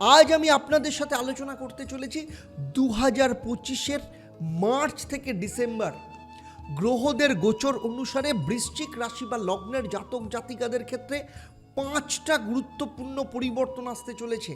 আজ আমি আপনাদের সাথে আলোচনা করতে চলেছি দু হাজার পঁচিশের মার্চ থেকে ডিসেম্বর। গ্রহদের গোচর অনুসারে বৃশ্চিক রাশি বা লগ্নের জাতক জাতিকাদের ক্ষেত্রে পাঁচটা গুরুত্বপূর্ণ পরিবর্তন আসতে চলেছে।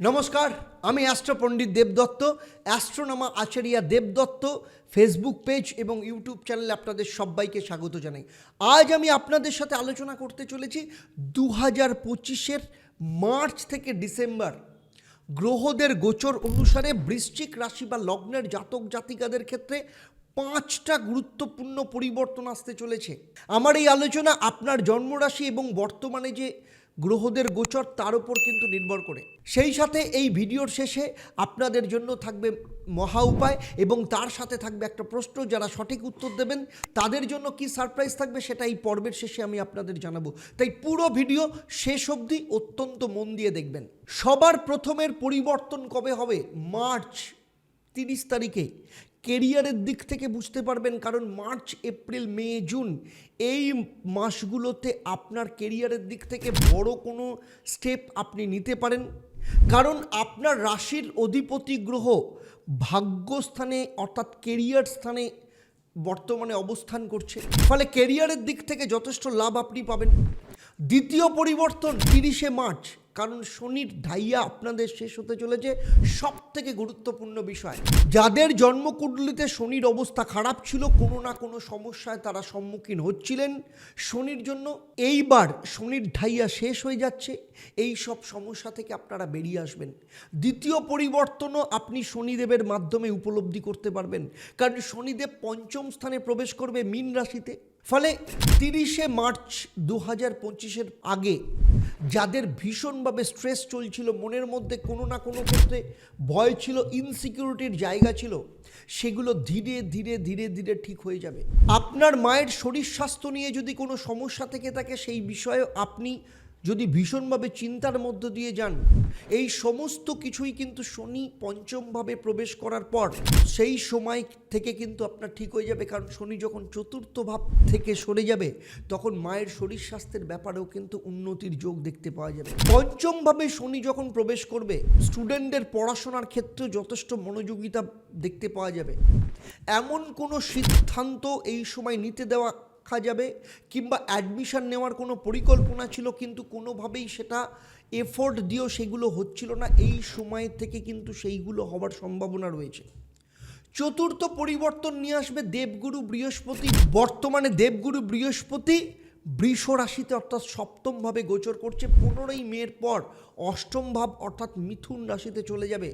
নমস্কার। আমি astro Pandit Debdatta Astronama Acharya Debdatta Facebook page এবং ইউটিউব চ্যানেলে আপনাদের সবাইকে স্বাগত জানাই। আজ আমি আপনাদের সাথে আলোচনা করতে চলেছি দু হাজার পঁচিশের মার্চ থেকে ডিসেম্বর। গ্রহদের গোচর অনুসারে বৃশ্চিক রাশি বা লগ্নের জাতক জাতিকাদের ক্ষেত্রে পাঁচটা গুরুত্বপূর্ণ পরিবর্তন আসতে চলেছে। আমার এই আলোচনা আপনার জন্মরাশি এবং বর্তমানে যে গ্রহদের গোচর তার উপর কিন্তু নির্ভর করে। সেই সাথে এই ভিডিওর শেষে আপনাদের জন্য থাকবে মহা উপায় এবং তার সাথে থাকবে একটা প্রশ্ন, যারা সঠিক উত্তর দেবেন, তাদের জন্য কি সারপ্রাইজ থাকবে সেটা এই পর্বের শেষে আমি আপনাদের জানাব। তাই পুরো ভিডিও শেষ অবধি অত্যন্ত মন দিয়ে দেখবেন। সবার প্রথমের পরিবর্তন কবে হবে? মার্চ তিরিশ তারিখে। কেরিয়ারের দিক থেকে বুঝতে পারবেন, কারণ মার্চ, এপ্রিল, মে, জুন এই মাসগুলোতে আপনার কেরিয়ারের দিক থেকে বড় কোনো স্টেপ আপনি নিতে পারেন। কারণ আপনার রাশির অধিপতি গ্রহ ভাগ্যস্থানে অর্থাৎ কেরিয়ার স্থানে বর্তমানে অবস্থান করছে। ফলে কেরিয়ারের দিক থেকে যথেষ্ট লাভ আপনি পাবেন। দ্বিতীয় পরিবর্তন তিরিশে মার্চ। কারণ শনির ঢাইয়া আপনাদের শেষ হতে চলেছে সব থেকে গুরুত্বপূর্ণ বিষয়। যাদের জন্মকুণ্ডলিতে শনির অবস্থা খারাপ ছিল, কোনো না কোনো সমস্যায় তারা সম্মুখীন হচ্ছিলেন। শনির জন্য এইবার শনির ঢাইয়া শেষ হয়ে যাচ্ছে। এই সব সমস্যা থেকে আপনারা বেরিয়ে আসবেন। দ্বিতীয় পরিবর্তনও আপনি শনিদেবের মাধ্যমে উপলব্ধি করতে পারবেন। কারণ শনিদেব পঞ্চম স্থানে প্রবেশ করবে মীন রাশিতে। ফলে তিরিশে মার্চ দু হাজার পঁচিশের আগে যাদের ভীষণভাবে স্ট্রেস চলছিল, মনের মধ্যে কোনো না কোনো ক্ষেত্রে ভয় ছিল ইনসিকিউরিটির জায়গা ছিল, সেগুলো ধীরে ধীরে ধীরে ধীরে ঠিক হয়ে যাবে। আপনার মায়ের শরীর স্বাস্থ্য নিয়ে যদি কোনো সমস্যা থেকে থাকে, সেই বিষয়ে আপনি যদি ভীষণভাবে চিন্তার মধ্য দিয়ে যান, এই সমস্ত কিছুই কিন্তু শনি পঞ্চমভাবে প্রবেশ করার পর সেই সময় থেকে কিন্তু আপনার ঠিক হয়ে যাবে। কারণ শনি যখন চতুর্থ ভাব থেকে সরে যাবে, তখন মায়ের শরীর স্বাস্থ্যের ব্যাপারেও কিন্তু উন্নতির যোগ দেখতে পাওয়া যাবে। পঞ্চমভাবে শনি যখন প্রবেশ করবে স্টুডেন্টদের পড়াশোনার ক্ষেত্রে যথেষ্ট মনোযোগিতা দেখতে পাওয়া যাবে। এমন কোনো সিদ্ধান্ত এই সময় নিতে দেওয়া রাখা যাবে কিংবা অ্যাডমিশান নেওয়ার কোনো পরিকল্পনা ছিল কিন্তু কোনোভাবেই সেটা এফোর্ট দিয়েও সেগুলো হচ্ছিল না। এই সময় থেকে কিন্তু সেইগুলো হওয়ার সম্ভাবনা রয়েছে। চতুর্থ পরিবর্তন নিয়ে আসবে দেবগুরু বৃহস্পতি। বর্তমানে দেবগুরু বৃহস্পতি বৃষ রাশিতে অর্থাৎ সপ্তমভাবে গোচর করছে, পনেরোই মেয়ের পর অষ্টম ভাব অর্থাৎ মিথুন রাশিতে চলে যাবে।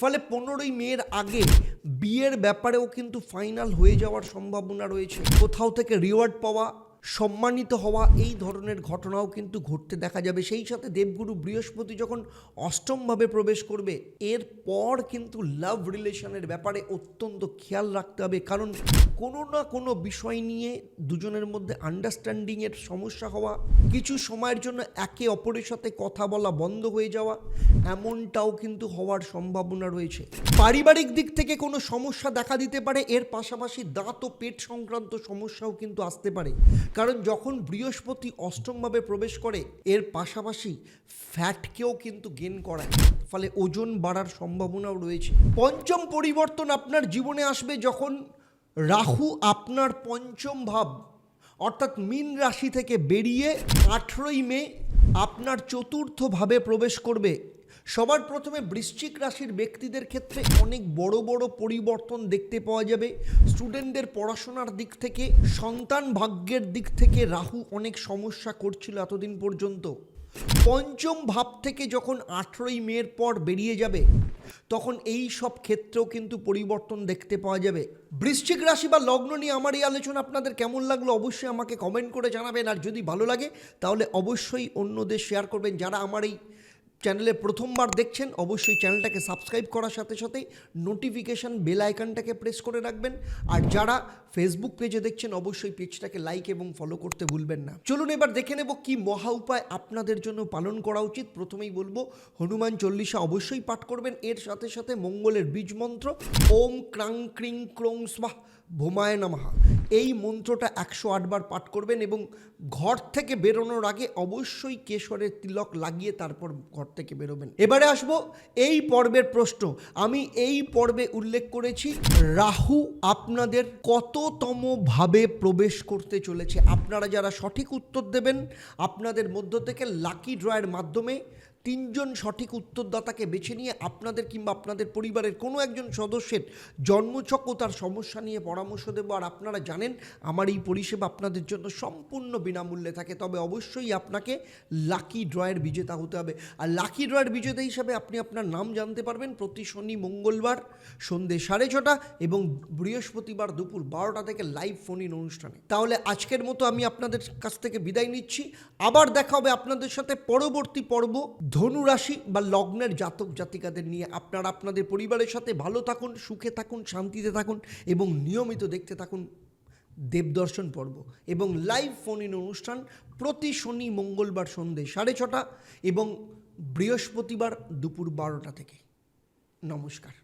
ফলে পনেরোই মেয়ের আগে বিয়ের ব্যাপারেও কিন্তু ফাইনাল হয়ে যাওয়ার সম্ভাবনা রয়েছে। কোথাও থেকে রিওয়ার্ড পাওয়া সম্মানিত হওয়া এই ধরনের ঘটনাও কিন্তু ঘটতে দেখা যাবে। সেই সাথে দেবগুরু বৃহস্পতি যখন অষ্টমভাবে প্রবেশ করবে এরপর কিন্তু লাভ রিলেশনের ব্যাপারে অত্যন্ত খেয়াল রাখতে হবে। কারণ কোনো না কোনো বিষয় নিয়ে দুজনের মধ্যে আন্ডারস্ট্যান্ডিংয়ের সমস্যা হওয়া, কিছু সময়ের জন্য একে অপরের সাথে কথা বলা বন্ধ হয়ে যাওয়া, এমনটাও কিন্তু হওয়ার সম্ভাবনা রয়েছে। পারিবারিক দিক থেকে কোনো সমস্যা দেখা দিতে পারে, এর পাশাপাশি দাঁত ও পেট সংক্রান্ত সমস্যাও কিন্তু আসতে পারে। কারণ যখন বৃহস্পতি অষ্টমভাবে প্রবেশ করে, এর পাশাপাশি ফ্যাটকেও কিন্তু গেন করায়। ফলে ওজন বাড়ার সম্ভাবনাও রয়েছে। পঞ্চম পরিবর্তন আপনার জীবনে আসবে যখন রাহু আপনার পঞ্চম ভাব, অর্থাৎ মীন রাশি থেকে বেরিয়ে আঠেরোই মে আপনার চতুর্থভাবে প্রবেশ করবে। সবার প্রথমে বৃশ্চিক রাশির ব্যক্তিদের ক্ষেত্রে অনেক বড় বড় পরিবর্তন দেখতে পাওয়া যাবে। স্টুডেন্টদের পড়াশোনার দিক থেকে, সন্তান ভাগ্যের দিক থেকে রাহু অনেক সমস্যা করছিল এতদিন পর্যন্ত। পঞ্চম ভাব থেকে যখন আঠেরোই মের পর বেরিয়ে যাবে, তখন এই সব ক্ষেত্রেও কিন্তু পরিবর্তন দেখতে পাওয়া যাবে। বৃশ্চিক রাশি বা লগ্ন নিয়ে আমার এই আলোচনা আপনাদের কেমন লাগল অবশ্যই আমাকে কমেন্ট করে জানাবেন। আর যদি ভালো লাগে, তাহলে অবশ্যই অন্যদের শেয়ার করবেন। যারা আমার এই চ্যানেলে প্রথমবার দেখছেন, অবশ্যই চ্যানেলটাকে সাবস্ক্রাইব করার সাথে সাথেই নোটিফিকেশান বেল আইকনটাকে প্রেস করে রাখবেন। আর যারা ফেসবুক পেজে দেখছেন, অবশ্যই পেজটাকে লাইক এবং ফলো করতে ভুলবেন না। চলুন এবার দেখে নেব কি মহা উপায় আপনাদের জন্য পালন করা উচিত। প্রথমেই বলব, হনুমান চল্লিশা অবশ্যই পাঠ করবেন। এর সাথে সাথে মঙ্গলের বীজ মন্ত্র, ওম ক্রাং ক্রিং ক্রোং স্বাহ, ভোমায় নামাহা এই মন্ত্রটা একশো আটবার পাঠ করবেন এবং ঘর থেকে বেরোনোর আগে অবশ্যই কেশরের তিলক লাগিয়ে তারপর ঘর থেকে বেরোবেন। এবারে আসব এই পর্বের প্রশ্ন। আমি এই পর্বে উল্লেখ করেছি, রাহু আপনাদের কততম ভাবে প্রবেশ করতে চলেছে? আপনারা যারা সঠিক উত্তর দেবেন, আপনাদের মধ্য থেকে লাকি ড্রয়ের মাধ্যমে তিনজন সঠিক উত্তরদাতাকে বেছে নিয়ে আপনাদের কিংবা আপনাদের পরিবারের কোনো একজন সদস্যের জন্মচক্র তার সমস্যা নিয়ে পরামর্শ দেবো। আর আপনারা জানেন, আমার এই পরিষেবা আপনাদের জন্য সম্পূর্ণ বিনামূল্যে থাকে। তবে অবশ্যই আপনাকে লাকি ড্রয়ের বিজেতা হতে হবে। আর লাকি ড্রয়ের বিজেতা হিসাবে আপনি আপনার নাম জানতে পারবেন প্রতি শনি, মঙ্গলবার সন্ধে সাড়ে ছটা এবং বৃহস্পতিবার দুপুর বারোটা থেকে লাইভ ফোন ইন অনুষ্ঠানে। তাহলে আজকের মতো আমি আপনাদের কাছ থেকে বিদায় নিচ্ছি। আবার দেখা হবে আপনাদের সাথে পরবর্তী পর্ব। ধনু রাশি বা লগ্নের জাতক জাতিকাদের নিয়ে আপনারা আপনাদের পরিবারের সাথে ভালো থাকুন, সুখে থাকুন, শান্তিতে থাকুন এবং নিয়মিত দেখতে থাকুন দেবদর্শন পর্ব এবং লাইভ ফোন ইন অনুষ্ঠান প্রতি শনি, মঙ্গলবার সন্ধ্যে সাড়ে ছটা এবং বৃহস্পতিবার দুপুর বারোটা থেকে। নমস্কার।